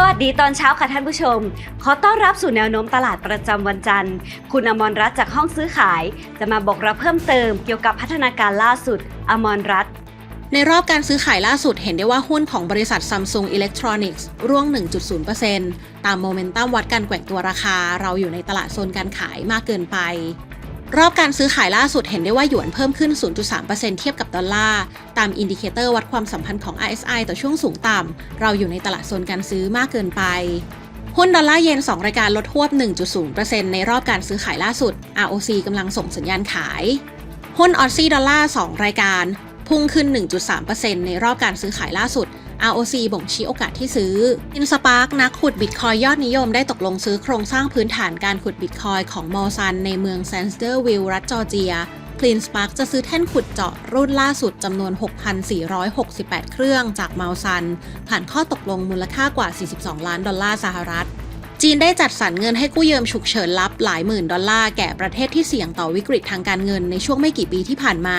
สวัสดีตอนเช้าค่ะท่านผู้ชม ขอต้อนรับสู่แนวโน้มตลาดประจำวันจันทร์ คุณอมรรัตน์จากห้องซื้อขาย จะมาบอกเราเพิ่มเติมเกี่ยวกับพัฒนาการล่าสุด อมรรัตน์ในรอบการซื้อขายล่าสุดเห็นได้ว่าหุ้นของบริษัท Samsung Electronics ร่วง 1.0%ตามโมเมนตัมวัดการแกว่งตัวราคา เราอยู่ในตลาดโซนการขายมากเกินไป รอบการซื้อขายล่าสุดเห็นได้ว่าหยวนเพิ่มขึ้น 0.3%เทียบกับดอลลาร์ ตามอินดิเคเตอร์วัดความสัมพันธ์ของ RSI ต่อช่วงสูงต่ำ เราอยู่ในตลาดโซนการซื้อมากเกินไป หุ้นดอลลาร์เยน 2 รายการลดทวบ 1.0%ในรอบการซื้อขายล่าสุด ROC กำลังส่งสัญญาณขาย หุ้นออซซี่ดอลลาร์ 2 รายการ พุ่งขึ้น 1.3%ในรอบการซื้อขายล่าสุด ROC บ่งชี้โอกาสที่ซื้อ Inspark นักขุดบิตคอยยอดนิยมได้ตกลงซื้อโครงสร้างพื้นฐานการขุดบิตคอยของมอลซันในเมืองแซนสเตอร์วิลล์รัฐจอร์เจีย Clean Spark จะซื้อแท่นขุดเจาะรุ่นล่าสุดจำนวน 6,468 เครื่องจากม u ลซัน ผ่านข้อตกลงมูลค่ากว่า 42 ล้านดอลลาร์สหรัฐ จีนได้จัดสรรเงินให้กู้ยืมฉุกเฉินลับหลายหมื่นดอลลาร์แก่ประเทศที่เสี่ยงต่อวิกฤตทางการเงินในช่วงไม่กี่ปีที่ผ่านมา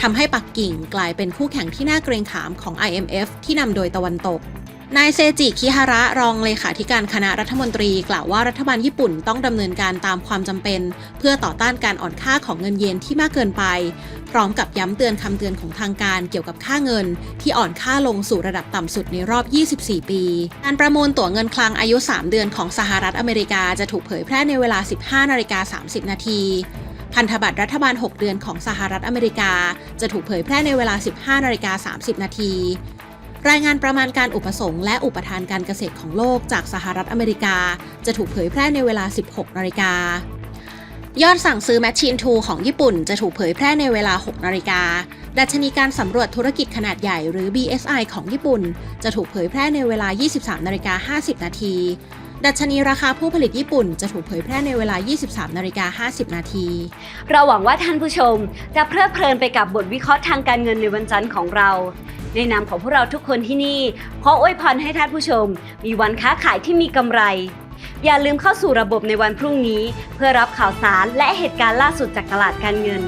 ทำให้ปักกิ่งกลายเป็นคู่แข่งที่น่าเกรงขามของ IMF ที่นำโดยตะวันตก นายเซจิคิฮาระรองเลขาธิการคณะรัฐมนตรี กล่าวว่ารัฐบาลญี่ปุ่นต้องดำเนินการตามความจำเป็น เพื่อต่อต้านการอ่อนค่าของเงินเยนที่มากเกินไป พร้อมกับย้ำเตือนคำเตือนของทางการเกี่ยวกับค่าเงิน ที่อ่อนค่าลงสู่ระดับต่ำสุดในรอบ 24 ปี การประมูลตั๋วเงินคลังอายุ 3 เดือนของสหรัฐอเมริกาจะถูกเผยแพร่ในเวลา 15นาฬิกา30 นาทีพันธบัตรรัฐบาล 6 เดือนของสหรัฐอเมริกา จะถูกเผยแพร่ในเวลา 15นาฬิกา30 นาที รายงานประมาณการอุปสงค์และอุปทานการเกษตรของโลกจากสหรัฐอเมริกา จะถูกเผยแพร่ในเวลา 16 นาฬิกายอดสั่งซื้อ Machine Tool ของญี่ปุ่นจะถูกเผยแพร่ในเวลา 6 นาฬิกา ดัชนีการสำรวจธุรกิจขนาดใหญ่หรือ BSI ของญี่ปุ่น จะถูกเผยแพร่ในเวลา 23 นาฬิกา 50 นาที ดัชนีราคาผู้ผลิตญี่ปุ่นจะถูกเผยแพร่ในเวลา 23 นาฬิกา 50 นาที เราหวังว่าท่านผู้ชมจะเพลิดเพลินไปกับบทวิเคราะห์ทางการเงินในวันจันทร์ของเรา ในนามของพวกเราทุกคนที่นี่ ขออวยพรให้ท่านผู้ชม มีวันค้าขายที่มีกำไร อย่าลืมเข้าสู่ระบบในวันพรุ่งนี้ เพื่อรับข่าวสารและเหตุการณ์ล่าสุดจากตลาดการเงิน